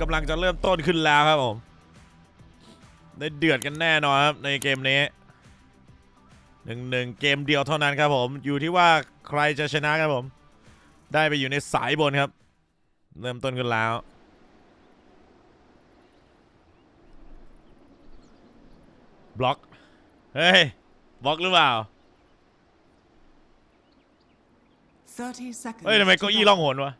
กำลังจะเริ่มต้นขึ้นแล้วครับผม ได้เดือดกันแน่นอนครับในเกมนี้หนึ่งหนึ่งเกมเดียวเท่านั้นครับผม อยู่ที่ว่าใครจะชนะครับผม ได้ไปอยู่ในสายบนครับ เริ่มต้นขึ้นแล้ว บล็อก เฮ้ย บล็อกหรือเปล่า เฮ้ยทำไมเก้าอี้ล่องหนวะ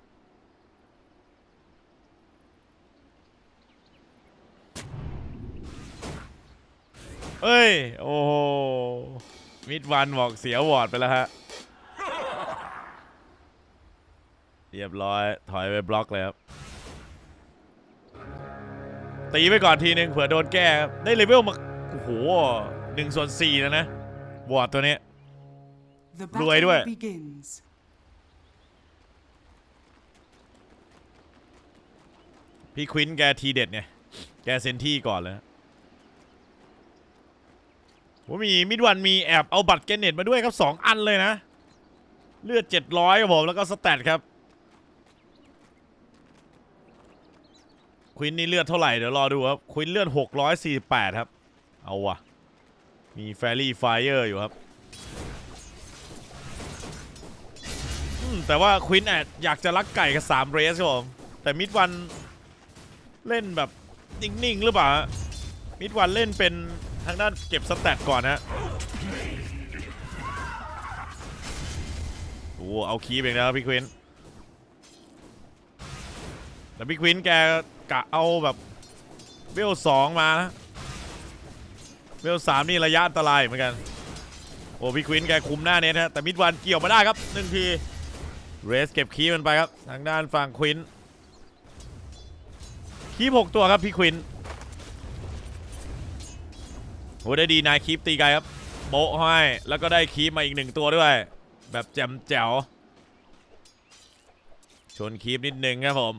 เฮ้ย โอ้โหมิดวันบอกเสียวอร์ดไปแล้วฮะ เรียบร้อย ถอยไปบล็อกเลยครับ ตีไปก่อนทีนึงเผื่อโดนแก้ครับ ได้เลเวลมา โอ้โหหนึ่งส่วนสี่แล้วนะวอร์ดตัวนี้ The รวยด้วย battle begins. พี่ควินแกทีเด็ดไงแกเซนที่ก่อนเลย ผมมีมิดวันมีแอบเอาบัตรแกนเน็ตมาด้วยครับสองอันเลยนะ เลือด 700ครับผมแล้วก็สแตทครับควินนี่เลือดเท่าไหร่เดี๋ยวรอดูครับควินเลือด 648 ครับ เอาวะมีแฟรี่ไฟเออร์อยู่ครับแต่ว่าควินแอดอยากจะลักไก่กับ3เรสครับผมแต่มิดวันเล่นแบบนิ่งๆหรือเปล่ามิดวันเล่นเป็น ทางด้านเก็บสแตทก่อนฮะโอ้เอาคีบเองนะพี่ควินแต่พี่ควินแกกะเอาแบบเวลสองมานะเวลสามนี่ระยะอันตรายเหมือนกัน โอ้พี่ควินแกคุมหน้าเน็ตฮะแต่มิดวันเกี่ยวมาได้ครับหนึ่งทีเรสเก็บคีบมันไปครับ ทางด้านฝั่งควินคีบหกตัวครับพี่ควิน โหได้ดีนายคีบตีไกลครับโบะให้แล้วก็ได้คีบมาอีกหนึ่งตัวด้วย แบบแจ่มแจ๋วชนคีบนิดนึงครับผม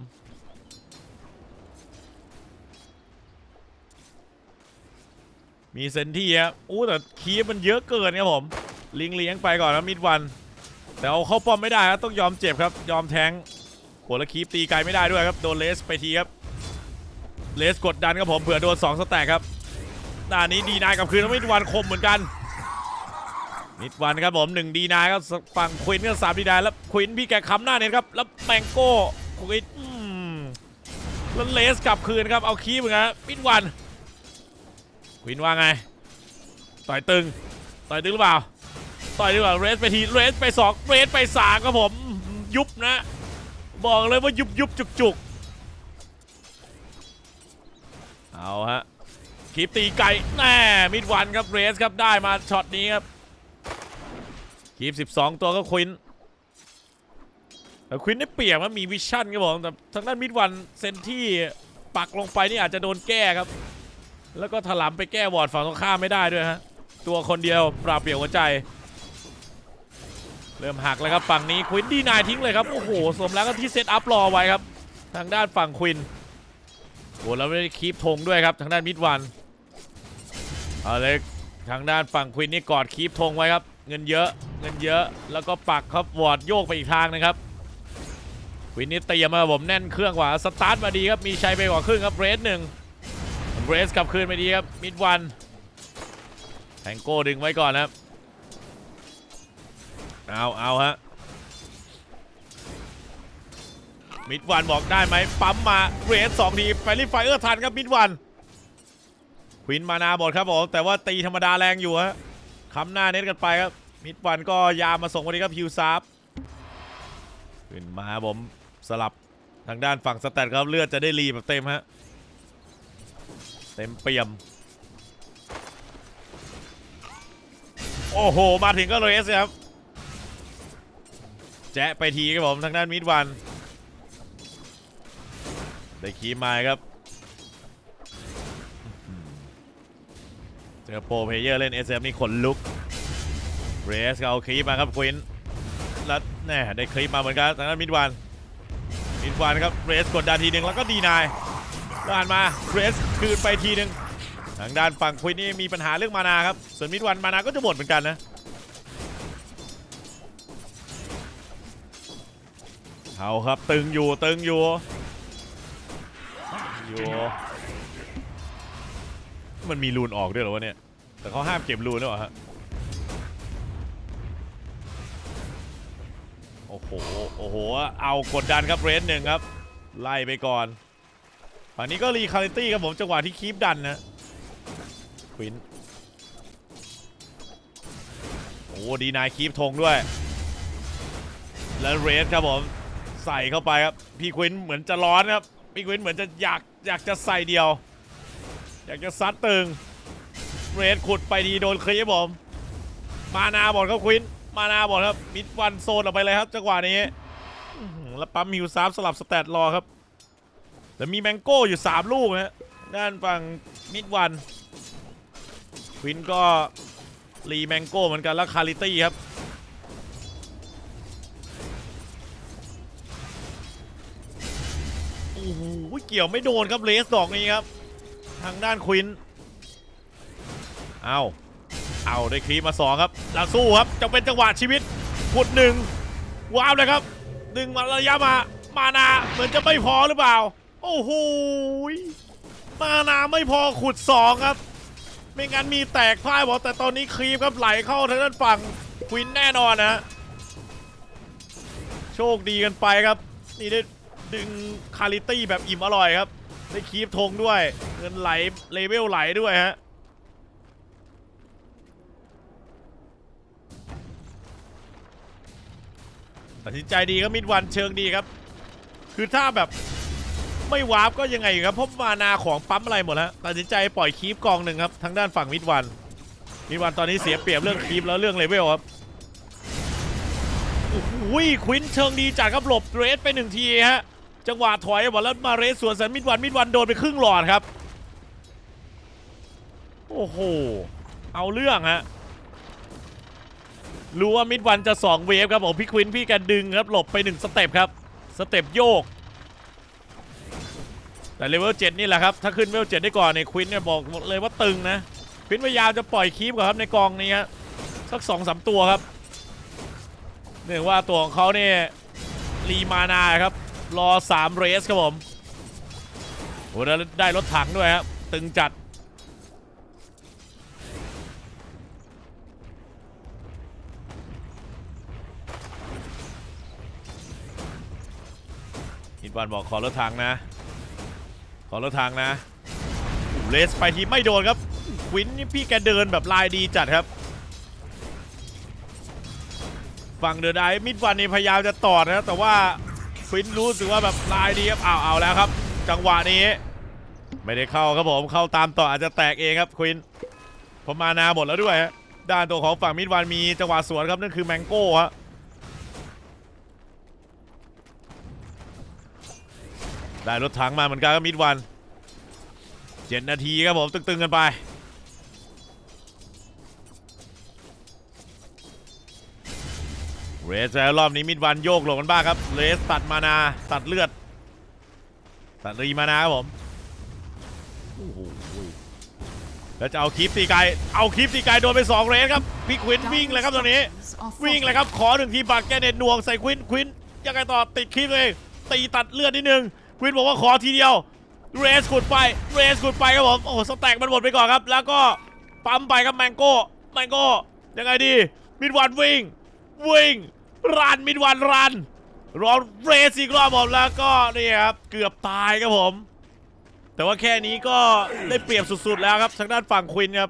มีเซนที่ครับอู้แต่คีบมันเยอะเกินครับผม ลิงเลี้ยงไปก่อนนะมิดวัน แต่เอาเข้าป้อมไม่ได้ครับต้องยอมเจ็บครับ ยอมแทงโหแล้วคีบตีไกลไม่ได้ด้วยครับ โดนเลสไปทีครับ เลสกดดันครับผมเผื่อโดน 2 สแต็กครับ ด้านนี้ดีนายกับคืนแล้วมิดวันคมเหมือนกันมิดวันครับผม1ดีนายครับฝั่งควินก็สามดีนายแล้วควินพี่แกค้ำหน้าเนี่ยครับแล้วแมงโก้ควินอืมแล้วเลสกลับคืนครับเอาคีบเหมือนกันมิดวันควินว่าไงต่อยตึงต่อยตึงหรือเปล่าต่อยดีกว่าเรสไปทีเรสไปสองเรสไปสามครับผมยุบนะ บอกเลยว่ายุบยุบจุกจุกเอาฮะ คลิปตีไก่แน่มิดวันครับเรสครับได้มาช็อตนี้ครับคลิป12 ตัวก็ควินแต่ควินได้เปรียบมันมีวิชั่นครับผมแต่ทางด้านมิดวันเซนที่ปักลงไปนี่อาจจะโดนแก้ครับ แล้วก็ถลำไปแก้วอร์ดฝั่งตรงข้ามไม่ได้ด้วยฮะตัวคนเดียวปราบเปรียวหัวใจ เริ่มหักแล้วครับฝั่งนี้ควินดีนายทิ้งเลยครับโอ้โหสมแล้วก็ที่เซตอัพรอไว้ครับ ทางด้านฝั่งควินโอ้แล้วไม่ได้คีปธงด้วยครับทางด้านมิดวัน อาเลยทางด้านฝั่งควินนี่กอดคีปธงไว้ครับ เงินเยอะเงินเยอะ แล้วก็ปักครับวอร์ดโยกไปอีกทางนะครับควินนี่เตรียมมาผมแน่นเครื่องกว่าสตาร์ทมาดีครับมีชัยไปกว่าครึ่งครับเรสหนึ่งเรสกลับคืนไปดีครับมิดวันแทงโก้ดึงไว้ก่อนนะครับเอาเอาฮะมิดวันบอกได้ไหมปั๊มมาเรสสองทีไฟรีไฟเออร์ทันครับมิดวัน ควินมานาหมดครับผมแต่ว่าตีธรรมดาแรงอยู่ฮะคำหน้าเน็ตกันไปครับ มิดวันก็ยามมาส่งวันนี้ครับฮิวซาร์ฟขึ้นมาผมสลับทางด้านฝั่งสแตทครับเลือดจะได้รีแบบเต็มฮะเต็มเปี่ยม โอ้โห มาถึงก็เรสครับ แจ๊ะไปทีครับผมทางด้านมิดวัน ได้คีมาครับ เจอโปรเพเยอร์เล่น SM นี่ขนลุกเรสก็เอาคลิปมาครับควินแล้วแน่ได้คลิปมาเหมือนกันทางด้านมิดวันมิดวันครับเรสกดดันทีหนึ่งแล้วก็ดีนายแล้วหันมาเรสคืนไปทีหนึ่งทางด้านฝั่งควินนี่มีปัญหาเรื่องมานาครับส่วนมิดวันมานาก็จะหมดเหมือนกันนะเอาครับตึงอยู่ตึงอยู่อยู่ มันมีรูนออกด้วยเหรอวะเนี่ย แต่เขาห้ามเก็บรูนด้วยเหรอฮะ โอ้โห โอ้โห เอากดดันครับเรนหนึ่งครับ ไล่ไปก่อนฝั่งนี้ก็รีคาริตี้ครับผมจังหวะที่คีปดันนะควินโอ้ดีนายคีปธงด้วย แล้วเรสครับผมใส่เข้าไปครับ พี่ควินเหมือนจะร้อนครับ พี่ควินเหมือนจะอยากอยากจะใส่เดียว อยากจะซัดตึงเรสขุดไปดีโดนคลีปผม มานาบอลครับควิน มานาบอลครับ มิดวันโซนออกไปเลยครับจังหวะนี้แล้วปั๊มมิวซาร์สลับสแตทรอครับ แล้วมีแมงโก้อยู่ 3 ลูกนะด้านฝั่งมิดวันควินก็รีแมงโก้เหมือนกันแล้วคาริตี้ครับโอ้โหเกี่ยวไม่โดนครับเลสดอกนี้ครับ ทางด้านควินเอาเอาได้ครีมมาสองครับแล้วสู้ครับจะเป็นจังหวะชีวิตขุดหนึ่งว้าวเลยครับดึงมาระยะมามานาเหมือนจะไม่พอหรือเปล่า โอ้โหมานาไม่พอขุดสองครับ ไม่งั้นมีแตกพ่ายบอกแต่ตอนนี้ครีมครับไหลเข้าทางด้านฝั่งควินแน่นอนนะโชคดีกันไปครับ นี่ได้ดึงคาลิตี้แบบอิ่มอร่อยครับ ได้คีบธงด้วย เงินไหลเลเวลไหลด้วยฮะตัดสินใจดีครับมิดวันเชิงดีครับ คือถ้าแบบไม่วาร์ปก็ยังไงอยู่ครับเพราะมานาของปั๊มอะไรหมดแล้วตัดสินใจปล่อยคีบกองหนึ่งครับทางด้านฝั่งมิดวันมิดวันตอนนี้เสียเปรียบเรื่องคีบแล้วเรื่องเลเวลครับโอ้โหควินเชิงดีจัดครับหลบเรสไปหนึ่งทีฮะ จังหวะถอยบอลแล้วมาเรสสวนสันมิดวันมิดวันโดนไปครึ่งหลอดครับ โอ้โห เอาเรื่องฮะรู้ว่ามิดวันจะ 2 เวฟครับผมพี่ควินพี่แกดึงครับหลบไป 1 สเต็ปครับ สเต็ปโยก แต่เลเวล7นี่แหละครับ ถ้าขึ้นเลเวล7ได้ก่อนเนี่ยควินเนี่ยบอกเลยว่าตึงนะควินพยายามจะปล่อยคีปก่อนครับในกองนี้ฮะสัก2อสตัวครับเนื่องว่าตัวของเขาเนี่ยรีมานาครับ รอ 3 เรสครับผมโอ้แล้วได้รถถังด้วยครับ ตึงจัด อินวันบอกขอรถถังนะ ขอรถถังนะเลสไปทีไม่โดนครับควินนี่พี่แกเดินแบบลายดีจัดครับ ฝั่งเดอะไดมิดวันนี่พยายามจะต่อนะแต่ว่า ควินรู้สึกว่าแบบลายดีครับเอาเอาแล้วครับ จังหวะนี้ ไม่ได้เข้าครับผมเข้าตามต่ออาจจะแตกเองครับควินเพอมานาหมดแล้วด้วยฮะด้านตัวของฝั่งมิดวันมีจังหวะสวนครับนั่นคือแมงโก้ฮะได้รถถังมาเหมือนกันครับมิดวันเจ็ดนาทีครับผมตึงๆกันไป เรสแล้วรอบนี้มิดวันโยกลงกันบ้างครับเรสตัดมานาตัดเลือด ตัดรีมานาครับผมโอ้โหแล้วจะเอาคลิปตีไกลเอาคลิปตีไกลโดนไป2เรสครับพี่ควินวิ่งเลยครับตอนนี้ วิ่งเลยครับขอหนึ่งทีบักแกเน็ตหน่วงใส่ควินควินยังไงต่อติดคลิปเลยตีตัดเลือดนิดนึงควินบอกว่าขอทีเดียวเรสขุดไปเรสขุดไปครับผมโอ้โหสแต็กมันหมดไปก่อนครับ แล้วก็ปั๊มไปครับแมงโก้แมงโก้ยังไงดีมิดวันวิ่งวิ่ง รันมิดวันรันรอเรสอีกรอบผมแล้วก็นี่ครับเกือบตายครับผม แต่ว่าแค่นี้ก็ได้เปรียบสุดๆแล้วครับทางด้านฝั่งควินครับ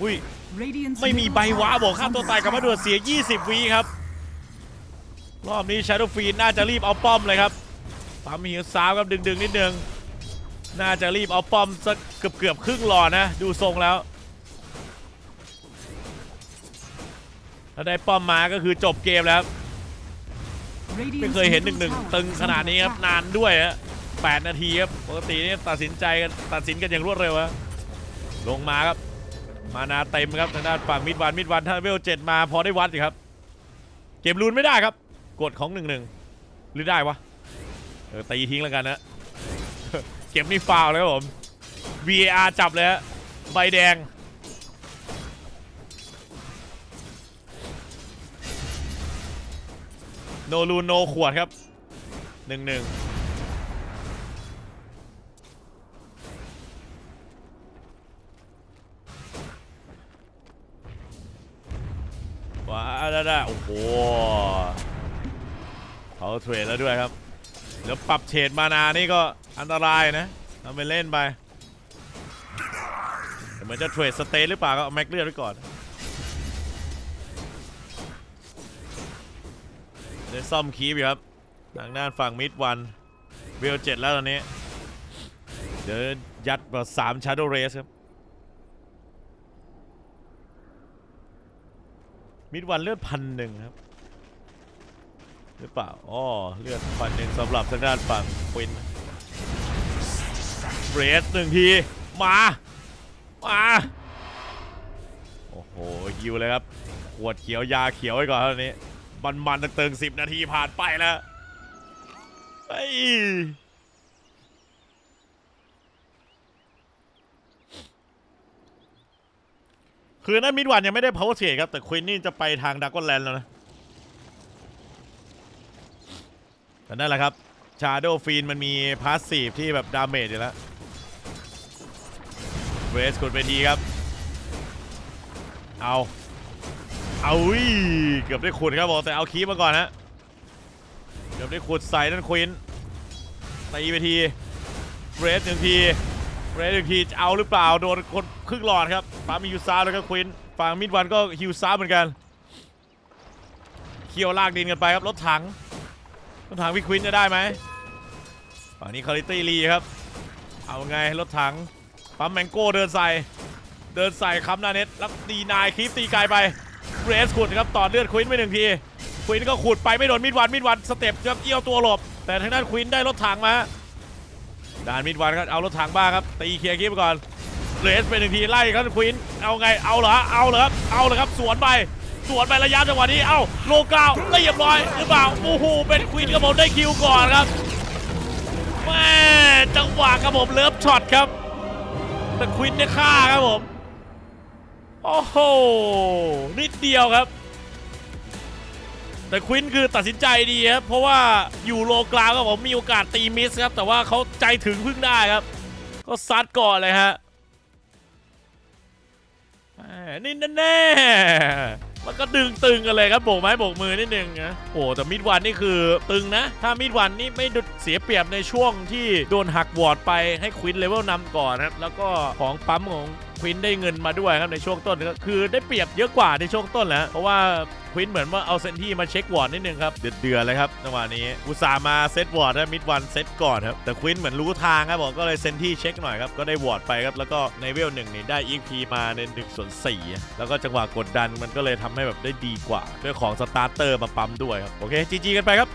อุ้ยไม่มีใบว้าบอกค่าตัวตายกับมาด่วนเสีย 20 วีครับ รอบนี้ชาโดฟีนน่าจะรีบเอาป้อมเลยครับปั๊มฮิวซาวครับดึงๆนิดนึง น่าจะรีบเอาป้อมสักเกือบเกือบๆครึ่งหลอดนะ ดูทรงแล้ว ถ้าได้ป้อมมาก็คือจบเกมแล้วครับไม่เคยเห็นหนึ่งหนึ่งตึงขนาดนี้ครับนานด้วยฮะแปดนาทีครับปกตินี่ตัดสินใจกันตัดสินกันอย่างรวดเร็วฮะลงมาครับ มานาเต็มครับทางด้านฝั่งมิดวันมิดวันถ้าเวลเจ็ดมาพอได้วัดสิครับ เก็บลูนไม่ได้ครับ กดของหนึ่งหนึ่งหรือได้วะเออตีทิ้งแล้วกันนะเก็บนี่ฟาวเลยครับผม VAR จับเลยฮะใบแดง โนรูนโนขวดครับหนึ่งหนึ่งว้าได้ได้โอ้โหเขาเทรดแล้วด้วยครับแล้วปรับเฉดมานานี่ก็อันตรายนะทำไปเล่นไปเหมือนจะเทรดสเตทหรือเปล่าก็เอาแม็กเลือดไว้ก่อน ได้ซ่อมคีบอยู่ครับ ทางด้านฝั่งมิดวันเวลเจ็ดแล้วตอนนี้ เดี๋ยวยัดมาสามชาร์โดเรสครับ มิดวันเลือดพันหนึ่งครับ หรือเปล่าอ๋อเลือดพันหนึ่งสำหรับทางด้านฝั่งควินเรสหนึ่งที มา มา โอ้โหฮิวเลยครับขวดเขียวยาเขียวไว้ก่อนเท่านี้ มันมันๆตึงๆสิบนาทีผ่านไปแล้วเฮ้คือนั้นมิดวันยังไม่ได้ power trade ครับ แต่ควินนี่จะไปทางดากอนแลนด์แล้วนะ แต่นั่นแหละครับ ชาโดฟีนมันมีพาสซีฟที่แบบดาเมจอยู่แล้ว เวสกดไปทีครับ เอา เอาวิเกือบได้ขุดครับบอกแต่เอาคีบมาก่อนฮะเกือบได้ขุดใส่นั่นควินตีไปทีเรสหนึ่งทีเรสหนึ่งทีจะเอาหรือเปล่าโดนคนครึ่งหลอดครับปามีฮิวซาแล้วก็ควินฝั่งมิดวันก็ฮิวซาเหมือนกันเคี่ยวลากดินกันไปครับรถถังรถถังพี่ควินจะได้ไหมฝั่งนี้คาริตี้ลีครับ เอาไงรถถังปั๊มแมงโก้เดินใส่เดินใส่ค้ำหนาเน็ตแล้วตีนายคลิปตีไกลไป เรสขุดครับต่อเลือดควินไปหนึ่งที ควินก็ขุดไปไม่โดนมิดวันมิดวันสเต็ปจะเอี้ยวตัวหลบ แต่ทางด้านควินได้รถถังมาด่านมิดวันก็เอารถถังบ้างครับตีเคลียร์คลิปไปก่อนเรสไปหนึ่งทีไล่ครับควินเอาไงเอาเหรอเอาเหรอครับเอาเลยครับสวนไปสวนไประยะจังหวะนี้เอ้าโลกาวเรียบร้อยหรือเปล่าโอ้โหเป็นควินครับผมได้คิวก่อนครับแม่จังหวะครับผมเลิฟช็อตครับแต่ควินได้ฆ่าครับผมโอ้โห ดเดียวครับ แต่ควินคือตัดสินใจดีครับ เพราะว่าอยู่โลกลางครับผมมีโอกาสตีมิสครับ แต่ว่าเขาใจถึงพึ่งได้ครับ ก็ซัดก่อนเลยฮะนี่แน่ๆมันก็ดึงตึงกันเลยครับโบกไม้โบกมือนิดนึงนะโอ้แต่มิดวันนี่คือตึงนะ ถ้ามิดวันนี่ไม่เสียเปรียบในช่วงที่โดนหักวอร์ดไปให้ควินเลเวลนำก่อนนะครับ แล้วก็ของปั๊มของ ควินได้เงินมาด้วยครับในช่วงต้นก็คือได้เปรียบเยอะกว่าในช่วงต้นแล้วเพราะว่าควินเหมือนว่าเอาเซนที่มาเช็ควอร์ดนิดนึงครับเดือดเดือดเลยครับจังหวะนี้อุตส่าห์มาเซตวอร์ดนะมิดวันเซตก่อนครับแต่ควินเหมือนรู้ทางครับผมก็เลยเซนที่เช็คหน่อยครับก็ได้วอร์ดไปครับแล้วก็ในเวลหนึ่งนี่ได้ EP มาใน1ส่วน4แล้วก็จังหวะกดดันมันก็เลยทำให้แบบได้ดีกว่าด้วยของสตาร์เตอร์มาปั๊มด้วยครับโอเคจีจีกันไปครับ